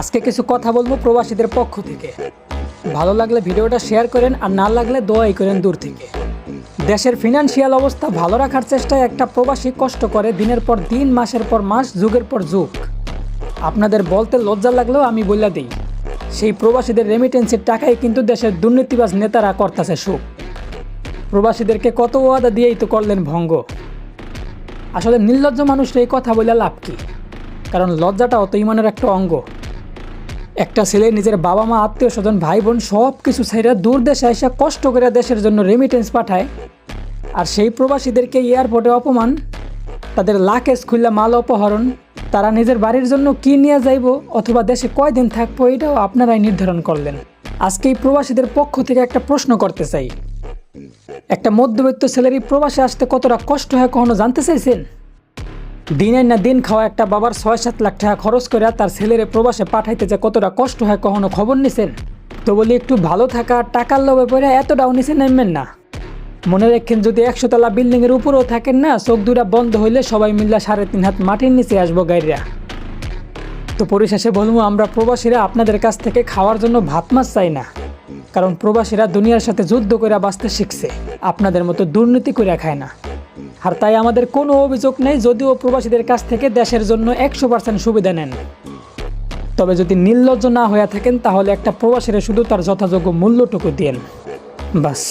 আজকে কিছু কথা বলব প্রবাসীদের পক্ষ থেকে। ভালো লাগলে ভিডিওটা শেয়ার করেন আর না লাগলে দোয়াই করেন দূর থেকে। দেশের ফিনান্সিয়াল অবস্থা ভালো রাখার চেষ্টায় একটা প্রবাসী কষ্ট করে দিনের পর দিন, মাসের পর মাস, যুগের পর যুগ। আপনাদের বলতে লজ্জা লাগলেও আমি বলে দিই, সেই প্রবাসীদের রেমিটেন্সের টাকাই কিন্তু দেশের দুর্নীতিবাজ নেতারা করতেছে সুখ। প্রবাসীদেরকে কত ওয়াদা দিয়েই তো করলেন ভঙ্গ। আসলে নির্লজ্জ মানুষরা এই কথা বলে লাভ কি? কারণ লজ্জাটা অত ইমানের একটা অঙ্গ। একটা ছেলে, নিজের বাবা মা, আত্মীয় স্বজন, ভাই বোন সব কিছু ছেড়ে দূর দেশে এসে কষ্ট করে দেশের জন্য রেমিটেন্স পাঠায়। আর সেই প্রবাসীদেরকে এয়ারপোর্টে অপমান, তাদের লাকেজ খুললে মাল অপহরণ, তারা নিজের বাড়ির জন্য কি নিয়ে যাইব অথবা দেশে কয়দিন থাকব, এটাও আপনারাই নির্ধারণ করলেন। আজকে এই প্রবাসীদের পক্ষ থেকে একটা প্রশ্ন করতে চাই। একটা মধ্যবিত্ত ছেলেরই প্রবাসে আসতে কতটা কষ্ট হয় কখনো জানতে চাইছেন? দিনের না দিন খাওয়া একটা বাবার ছয় সাত লাখ টাকা খরচ করে তার ছেলের প্রবাসে পাঠাইতে যে কতটা কষ্ট হয় কখনো খবর নিছেন? তো বলি একটু ভালো থাকা, টাকার লোভে পড়ে এতটাও নিচে নামবেন না। মনে রাখেন যদি একশো তলা বিল্ডিং এর উপরেও থাকেন না, চোখ দুটা বন্ধ হইলে সবাই মিল্লা সাড়ে তিন হাত মাটির নিচে আসব গাইরা। তো পরিশেষে বলব, আমরা প্রবাসীরা আপনাদের কাছ থেকে খাওয়ার জন্য ভাত মাছ চাই না। কারণ প্রবাসীরা দুনিয়ার সাথে যুদ্ধ করে বাঁচতে শিখছে। আপনাদের মতো দুর্নীতি করে খায় না। আর তাই আমাদের কোনো অভিযোগ নেই, যদিও প্রবাসীদের কাছ থেকে দেশের জন্য একশো পার্সেন্ট সুবিধা নেন। তবে যদি নির্লজ্জ না হয়ে থাকেন, তাহলে একটা প্রবাসীরা শুধু তার যথাযোগ্য মূল্যটুকু দিন বাস।